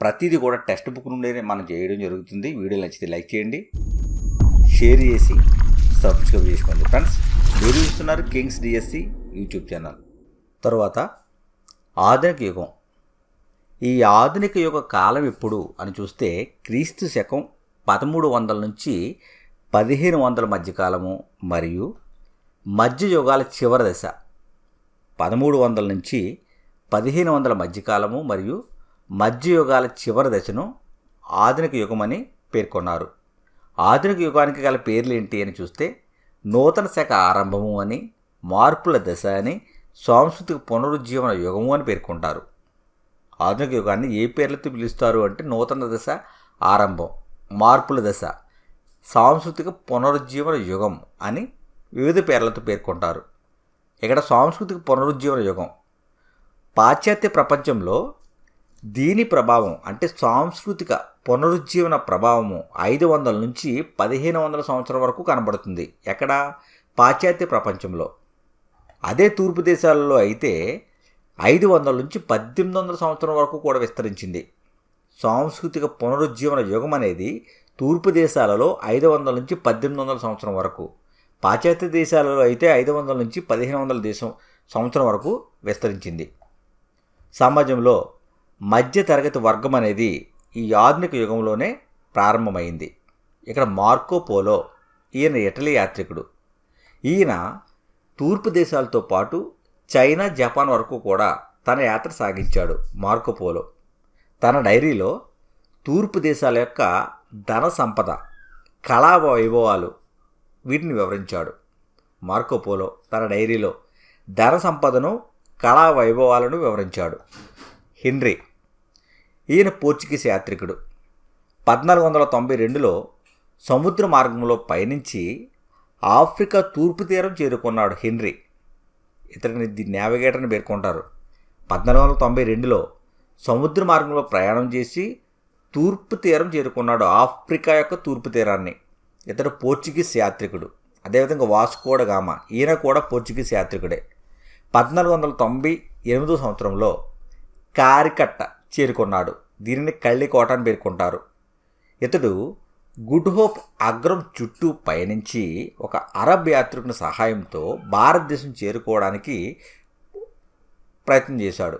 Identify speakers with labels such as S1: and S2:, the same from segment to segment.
S1: ప్రతిదీ కూడా text book నుండే మనం చేయడం జరుగుతుంది. వీడియో నచ్చితే లైక్ చేయండి. షేర్ చేసి సబ్స్క్రైబ్ చేసుకోండి. ఫ్రెండ్స్ మీరు చూస్తున్నారు కింగ్స్ డిఎస్సి యూట్యూబ్ ఛానల్. తర్వాత ఆధునిక యుగం. ఈ ఆధునిక యుగ కాలం ఎప్పుడు అని చూస్తే క్రీస్తు శకం పదమూడు వందల నుంచి పదిహేను వందల మధ్యకాలము మరియు మధ్య యుగాల చివరి దశ. పదమూడు వందల నుంచి పదిహేను వందల మధ్యకాలము మరియు మధ్యయుగాల చివరి దశను ఆధునిక యుగమని పేర్కొన్నారు. ఆధునిక యుగానికి గల పేర్లు ఏంటి అని చూస్తే నూతన శాఖ ఆరంభము అని మార్పుల దశ అని సాంస్కృతిక పునరుజ్జీవన యుగము అని పేర్కొంటారు. ఆధునిక యుగాన్ని ఏ పేర్లతో పిలుస్తారు అంటే నూతన దశ ఆరంభం మార్పుల దశ సాంస్కృతిక పునరుజ్జీవన యుగం అని వివిధ పేర్లతో పేర్కొంటారు. ఇక్కడ సాంస్కృతిక పునరుజ్జీవన యుగం పాశ్చాత్య ప్రపంచంలో దీని ప్రభావం అంటే సాంస్కృతిక పునరుజ్జీవన ప్రభావము ఐదు వందల నుంచి పదిహేను వందల సంవత్సరం వరకు కనబడుతుంది. ఎక్కడ? పాశ్చాత్య ప్రపంచంలో. అదే తూర్పు దేశాలలో అయితే ఐదు వందల నుంచి పద్దెనిమిది వందల సంవత్సరం వరకు కూడా విస్తరించింది. సాంస్కృతిక పునరుజ్జీవన యుగం అనేది తూర్పు దేశాలలో ఐదు వందల నుంచి పద్దెనిమిది వందల సంవత్సరం వరకు పాశ్చాత్య దేశాలలో అయితే ఐదు వందల నుంచి పదిహేను వందల దేశం సంవత్సరం వరకు విస్తరించింది. సమాజంలో మధ్య తరగతి వర్గం అనేది ఈ ఆధునిక యుగంలోనే ప్రారంభమైంది. ఇక్కడ మార్కో పోలో ఈయన ఇటలీ యాత్రికుడు. ఈయన తూర్పు దేశాలతో పాటు చైనా జపాన్ వరకు కూడా తన యాత్ర సాగించాడు మార్కో పోలో. తన డైరీలో తూర్పు దేశాల యొక్క ధన సంపద కళా వైభవాలు వీటిని వివరించాడు. మార్కో పోలో తన డైరీలో ధన సంపదను కళా వైభవాలను వివరించాడు. హెన్రీ ఈయన పోర్చుగీస్ యాత్రికుడు. పద్నాలుగు వందల తొంభై రెండులో సముద్ర మార్గంలో పయనించి ఆఫ్రికా తూర్పు తీరం చేరుకున్నాడు హెన్రీ. ఇతడిని ది నావిగేటర్ని పేర్కొంటారు. పద్నాలుగు వందల తొంభై రెండులో సముద్ర మార్గంలో ప్రయాణం చేసి తూర్పు తీరం చేరుకున్నాడు ఆఫ్రికా యొక్క తూర్పు తీరాన్ని. ఇతడు పోర్చుగీస్ యాత్రికుడు. అదేవిధంగా వాస్కోడ గామ ఈయన కూడా పోర్చుగీస్ యాత్రికుడే. పద్నాలుగు వందల తొంభై ఎనిమిదో సంవత్సరంలో కారికట్ట చేరుకున్నాడు. దీనిని కళ్ళికోట అని పేర్కొంటారు. ఇతడు గుడ్ హోప్ అగ్రం చుట్టూ పయనించి ఒక అరబ్ యాత్రికుని సహాయంతో భారతదేశం చేరుకోవడానికి ప్రయత్నం చేశాడు.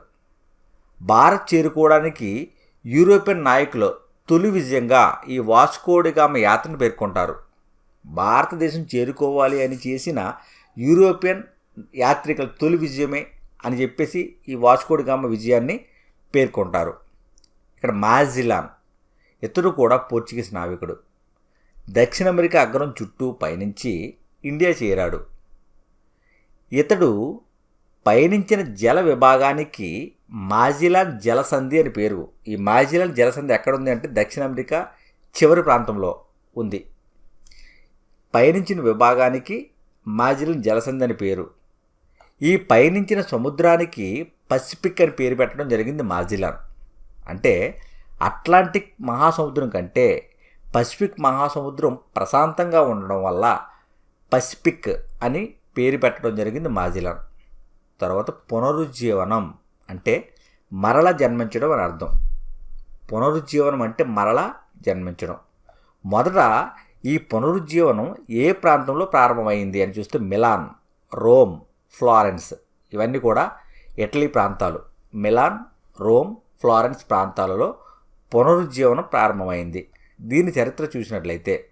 S1: భారత్ చేరుకోవడానికి యూరోపియన్ నాయకులు తొలి విజయంగా ఈ వాస్కోడిగామ యాత్రను పేర్కొంటారు. భారతదేశం చేరుకోవాలి అని చేసిన యూరోపియన్ యాత్రికుల తొలి విజయమే అని చెప్పేసి ఈ వాస్కోడిగామ విజయాన్ని పేర్కొంటారు. ఇక్కడ మాజిలాన్ ఇతడు కూడా పోర్చుగీస్ నావికుడు. దక్షిణ అమెరికా అగ్రం చుట్టూ పయనించి ఇండియా చేరాడు. ఇతడు పయనించిన జల విభాగానికి మాజిలాన్ జలసంధి అని పేరు. ఈ మాజిలాన్ జలసంధి ఎక్కడుంది అంటే దక్షిణ అమెరికా చివరి ప్రాంతంలో ఉంది. పయనించిన విభాగానికి మాజిలాన్ జలసంధి అని పేరు. ఈ పయనించిన సముద్రానికి పసిఫిక్ అని పేరు పెట్టడం జరిగింది మాజిలాన్ అంటే అట్లాంటిక్ మహాసముద్రం కంటే పసిఫిక్ మహాసముద్రం ప్రశాంతంగా ఉండడం వల్ల పసిఫిక్ అని పేరు పెట్టడం జరిగింది మాజిలాన్ తర్వాత పునరుజ్జీవనం అంటే మరల జన్మించడం అని అర్థం. పునరుజ్జీవనం అంటే మరల జన్మించడం. మొదట ఈ పునరుజ్జీవనం ఏ ప్రాంతంలో ప్రారంభమైంది అని చూస్తే మిలాన్ రోమ్ ఫ్లారెన్స్. ఇవన్నీ కూడా ఇటలీ ప్రాంతాలు. మిలాన్ రోమ్ ఫ్లారెన్స్ ప్రాంతాలలో పునరుజ్జీవనం ప్రారంభమైంది. దీని చరిత్ర చూసినట్లయితే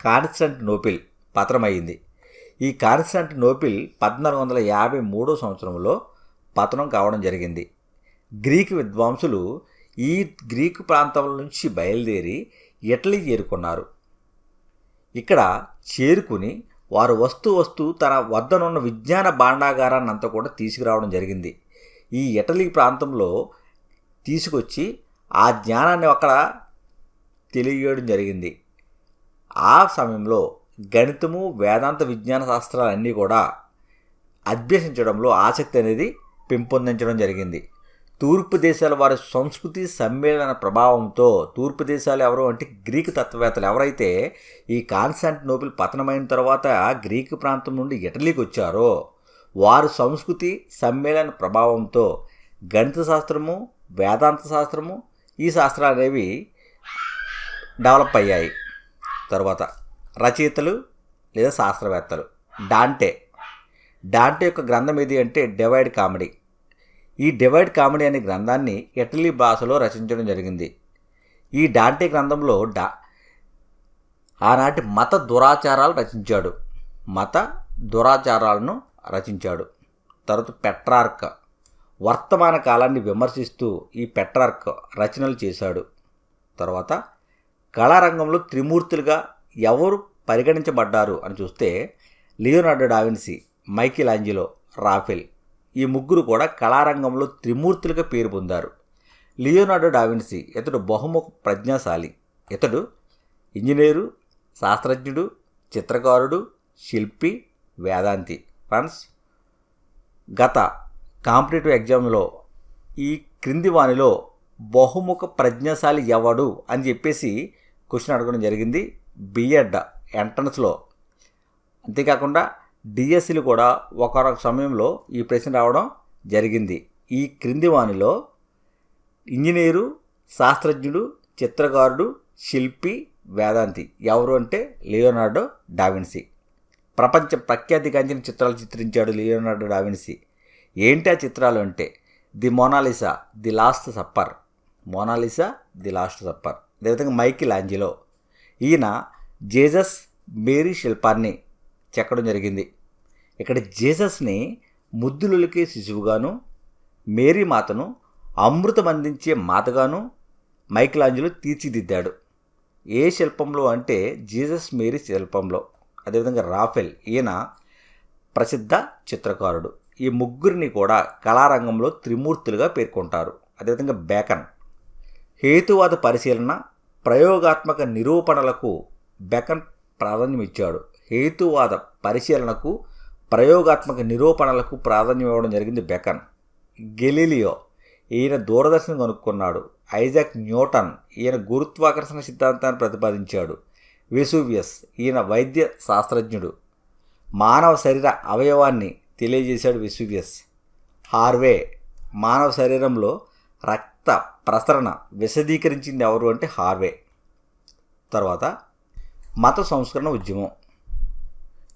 S1: కాన్స్టంటినోపిల్ పతనమైంది ఈ కాన్స్టంటినోపిల్ పద్నాలుగు వందల యాభై మూడో సంవత్సరంలో పతనం కావడం జరిగింది. గ్రీకు విద్వాంసులు ఈ గ్రీకు ప్రాంతం నుంచి బయలుదేరి ఇటలీ చేరుకున్నారు. ఇక్కడ చేరుకుని వారు వస్తూ వస్తూ తన వద్దనున్న విజ్ఞాన భాండాగారాన్ని అంతా కూడా తీసుకురావడం జరిగింది. ఈ ఇటలీ ప్రాంతంలో తీసుకొచ్చి ఆ జ్ఞానాన్ని అక్కడ తెలియజేయడం జరిగింది. ఆ సమయంలో గణితము వేదాంత విజ్ఞాన శాస్త్రాలన్నీ కూడా అభ్యసించడంలో ఆసక్తి అనేది పెంపొందించడం జరిగింది. తూర్పు దేశాల వారి సంస్కృతి సమ్మేళన ప్రభావంతో తూర్పు దేశాలు ఎవరు అంటే గ్రీకు తత్వవేత్తలు ఎవరైతే ఈ కాన్స్టాంటినోపిల్ పతనమైన తర్వాత గ్రీకు ప్రాంతం నుండి ఇటలీకి వచ్చారో వారి సంస్కృతి సమ్మేళన ప్రభావంతో గణిత శాస్త్రము వేదాంత శాస్త్రము ఈ శాస్త్రాలు అనేవి డెవలప్ అయ్యాయి. తర్వాత రచయితలు లేదా శాస్త్రవేత్తలు. డాంటే. డాంటే యొక్క గ్రంథం ఏది అంటే డివైడ్ కామెడీ. ఈ డివైడ్ కామెడీ అనే గ్రంథాన్ని ఇటలీ భాషలో రచించడం జరిగింది. ఈ డాంటే గ్రంథంలో డా ఆనాటి మత దురాచారాలు రచించాడు. మత దురాచారాలను రచించాడు. తర్వాత పెట్రార్క్. వర్తమాన కాలాన్ని విమర్శిస్తూ ఈ పెట్రార్క్ రచనలు చేశాడు. తర్వాత కళారంగంలో త్రిమూర్తులుగా ఎవరు పరిగణించబడ్డారు అని చూస్తే Leonardo da Vinci Michelangelo Raphael ఈ ముగ్గురు కూడా కళారంగంలో త్రిమూర్తులుగా పేరు పొందారు. లియోనార్డో డావిన్సీ ఇతడు బహుముఖ ప్రజ్ఞాశాలి. ఇతడు ఇంజనీరు శాస్త్రజ్ఞుడు చిత్రకారుడు శిల్పి వేదాంతి. ఫ్రెండ్స్ గత కాంపిటేటివ్ ఎగ్జామ్లో ఈ క్రింది వానిలో బహుముఖ ప్రజ్ఞాశాలి ఎవడు అని చెప్పేసి క్వశ్చన్ అడగడం జరిగింది. బిఎడ్ ఎంట్రన్స్లో. అంతేకాకుండా డిఎస్సిలు కూడా ఒకనొక సమయంలో ఈ ప్రశ్న రావడం జరిగింది. ఈ క్రింది వానిలో ఇంజనీరు శాస్త్రజ్ఞుడు చిత్రకారుడు శిల్పి వేదాంతి ఎవరు అంటే లియోనార్డో డావిన్సీ ప్రపంచ ప్రఖ్యాతిగాంచిన చిత్రాలు చిత్రించాడు లియోనార్డో డావిన్సీ ఏంటి ఆ చిత్రాలు అంటే the Mona Lisa the Last Supper. Mona Lisa the Last Supper. అదేవిధంగా మైకిల్ ఆంజిలో. ఈయన జేజస్ మేరీ శిల్పాన్ని చెక్కడం జరిగింది. ఇక్కడ జీసస్ని ముద్దులకే శిశువుగాను మేరీ మాతను అమృతం అందించే మాతగాను మైకిలాంజలో తీర్చిదిద్దాడు. ఏ శిల్పంలో అంటే జీసస్ మేరీ శిల్పంలో. అదేవిధంగా రాఫెల్ ఈయన ప్రసిద్ధ చిత్రకారుడు. ఈ ముగ్గురిని కూడా కళారంగంలో త్రిమూర్తులుగా పేర్కొంటారు. అదేవిధంగా బేకన్ హేతువాద పరిశీలన ప్రయోగాత్మక నిరూపణలకు బెకన్ ప్రాధాన్యం ఇచ్చాడు హేతువాద పరిశీలనకు ప్రయోగాత్మక నిరూపణలకు ప్రాధాన్యం ఇవ్వడం జరిగింది బెకన్. గెలీలియో ఈయన దూరదర్శనం కనుక్కున్నాడు. ఐజాక్ న్యూటన్ ఈయన గురుత్వాకర్షణ సిద్ధాంతాన్ని ప్రతిపాదించాడు. వెసూవియస్ ఈయన వైద్య శాస్త్రజ్ఞుడు. మానవ శరీర అవయవాన్ని తెలియజేశాడు వెసూవియస్. హార్వే మానవ శరీరంలో రక్త ప్రసరణ విశదీకరించింది ఎవరు అంటే హార్వే. తర్వాత మత సంస్కరణ ఉద్యమం.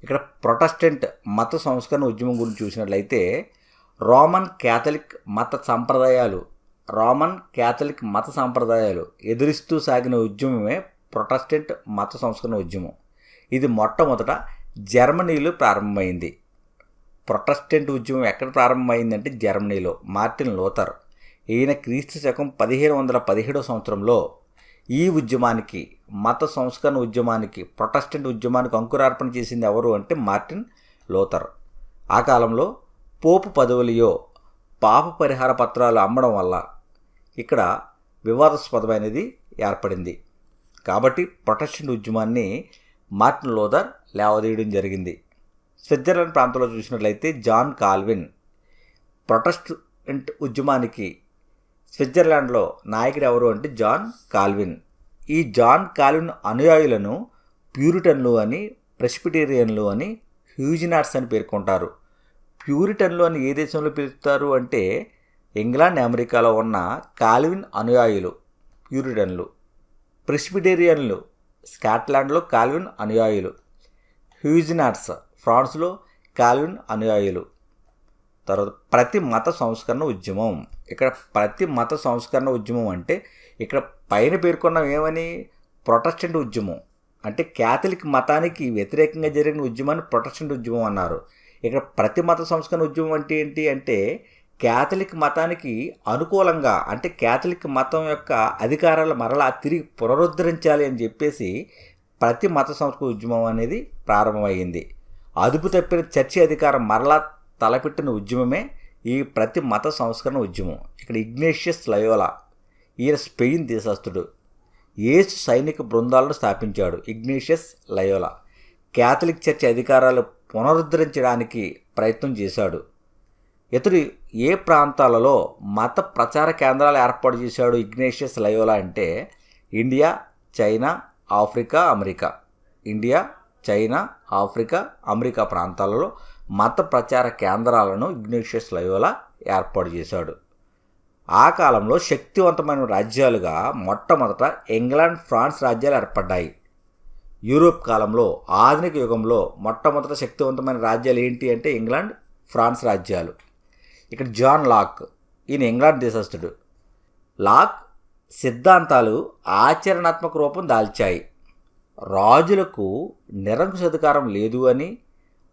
S1: ఇక్కడ ప్రొటెస్టెంట్ మత సంస్కరణ ఉద్యమం గురించి చూసినట్లయితే రోమన్ క్యాథలిక్ మత సంప్రదాయాలు రోమన్ క్యాథలిక్ మత సంప్రదాయాలు ఎదురిస్తూ సాగిన ఉద్యమమే ప్రొటెస్టెంట్ మత సంస్కరణ ఉద్యమం. ఇది మొట్టమొదట జర్మనీలో ప్రారంభమైంది. ప్రొటెస్టెంట్ ఉద్యమం ఎక్కడ ప్రారంభమైందంటే జర్మనీలో మార్టిన్ లోథర్. ఈయన క్రీస్తు శకం పదిహేను వందల పదిహేడో సంవత్సరంలో ఈ ఉద్యమానికి మత సంస్కరణ ఉద్యమానికి ప్రొటెస్టెంట్ ఉద్యమానికి అంకురార్పణ చేసింది ఎవరు అంటే మార్టిన్ లోథర్. ఆ కాలంలో పోపు పదవులియో పాప పరిహార పత్రాలు అమ్మడం వల్ల ఇక్కడ వివాదాస్పదమైనది ఏర్పడింది. కాబట్టి ప్రొటెస్టెంట్ ఉద్యమాన్ని మార్టిన్ లోథర్ లేవదీయడం జరిగింది. స్విట్జర్లాండ్ ప్రాంతంలో చూసినట్లయితే జాన్ కాల్విన్ ప్రొటెస్టెంట్ ఉద్యమానికి స్విట్జర్లాండ్లో నాయకుడు ఎవరు అంటే జాన్ కాల్విన్. ఈ జాన్ కాల్విన్ అనుయాయులను ప్యూరిటన్లు అని ప్రెస్పిటేరియన్లు అని హ్యూజినాట్స్ అని పేర్కొంటారు. ప్యూరిటన్లు అని ఏ దేశంలో పిలుస్తారు అంటే ఇంగ్లాండ్ అమెరికాలో ఉన్న కాల్విన్ అనుయాయులు ప్యూరిటన్లు. ప్రెస్పిటేరియన్లు స్కాట్లాండ్లో కాల్విన్ అనుయాయులు హ్యూజినాట్స్ ఫ్రాన్స్లో కాల్విన్ అనుయాయులు. తర్వాత ప్రతి మత సంస్కరణ ఉద్యమం. ఇక్కడ ప్రతి మత సంస్కరణ ఉద్యమం అంటే ఇక్కడ పైన పేర్కొన్నాం ఏమని? ప్రొటెస్టెంట్ ఉద్యమం. అంటే క్యాథలిక్ మతానికి వ్యతిరేకంగా జరిగిన ఉద్యమాన్ని ప్రొటెస్టెంట్ ఉద్యమం అన్నారు. ఇక్కడ ప్రతి మత సంస్కరణ ఉద్యమం అంటే ఏంటి అంటే క్యాథలిక్ మతానికి అనుకూలంగా అంటే క్యాథలిక్ మతం యొక్క అధికారాలు మరలా తిరిగి పునరుద్ధరించాలి అని చెప్పేసి ప్రతి మత సంస్కృతి ఉద్యమం అనేది ప్రారంభమైంది. అదుపు తప్పిన చర్చి అధికారం మరలా తలపెట్టిన ఉద్యమమే ఈ ప్రతి మత సంస్కరణ ఉద్యమం. ఇక్కడ ఇగ్నేషియస్ లయోలా ఈయన స్పెయిన్ దేశస్థుడు. ఏసు సైనిక బృందాలను స్థాపించాడు ఇగ్నేషియస్ లయోలా. క్యాథలిక్ చర్చి అధికారాలు పునరుద్ధరించడానికి ప్రయత్నం చేశాడు. ఇతడు ఏ ప్రాంతాలలో మత ప్రచార కేంద్రాలు ఏర్పాటు చేశాడు ఇగ్నేషియస్ లయోలా అంటే India China Africa America. India China Africa America ప్రాంతాలలో మత ప్రచార కేంద్రాలను ఇగ్నేషియస్ లయోలా ఏర్పాటు చేశాడు. ఆ కాలంలో శక్తివంతమైన రాజ్యాలుగా మొట్టమొదట ఇంగ్లాండ్ ఫ్రాన్స్ రాజ్యాలు ఏర్పడ్డాయి. యూరోప్ కాలంలో ఆధునిక యుగంలో మొట్టమొదట శక్తివంతమైన రాజ్యాలు ఏంటి అంటే ఇంగ్లాండ్ ఫ్రాన్స్ రాజ్యాలు. ఇక్కడ జాన్ లాక్ ఈయన ఇంగ్లాండ్ దేశస్థుడు. లాక్ సిద్ధాంతాలు ఆచరణాత్మక రూపం దాల్చాయి. రాజులకు నిరంకుశ అధికారం లేదు అని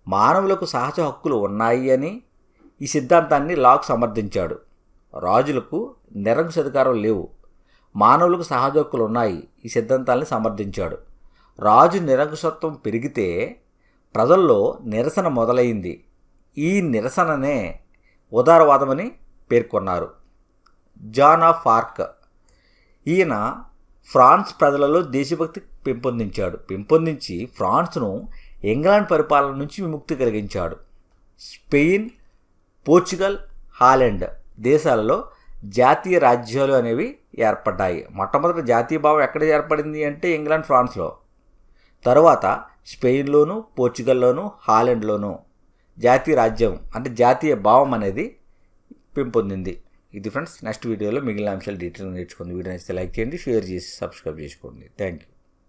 S1: మానవులకు సహజ హక్కులు ఉన్నాయి అని ఈ సిద్ధాంతాన్ని లాక్ సమర్థించాడు. రాజులకు నిరంకుశాధికారం లేవు. మానవులకు సహజ హక్కులు ఉన్నాయి. ఈ సిద్ధాంతాన్ని సమర్థించాడు. రాజు నిరంకుశత్వం పెరిగితే ప్రజల్లో నిరసన మొదలైంది. ఈ నిరసననే ఉదారవాదమని పేర్కొన్నారు. Joan of Arc. ఈయన ఫ్రాన్స్ ప్రజలలో దేశభక్తి పెంపొందించాడు. పెంపొందించి ఫ్రాన్స్ను ఇంగ్లాండ్ పరిపాలన నుంచి విముక్తి కలిగించాడు. స్పెయిన్ పోర్చుగల్ హాలెండ్ దేశాలలో జాతీయ రాజ్యాలు అనేవి ఏర్పడ్డాయి. మొట్టమొదటి జాతీయ భావం ఎక్కడ ఏర్పడింది అంటే ఇంగ్లాండ్ ఫ్రాన్స్లో. తరువాత స్పెయిన్లోను పోర్చుగల్లోను హాలెండ్లోను జాతీయ రాజ్యం అంటే జాతీయ భావం అనేది పెంపొందింది. ఇది ఫ్రెండ్స్ నెక్స్ట్ వీడియోలో మిగిలిన అంశాలు డీటెయిల్ నేర్చుకుంది. వీడియో నచ్చితే లైక్ చేయండి షేర్ చేసి సబ్స్క్రైబ్ చేసుకోండి. Thank you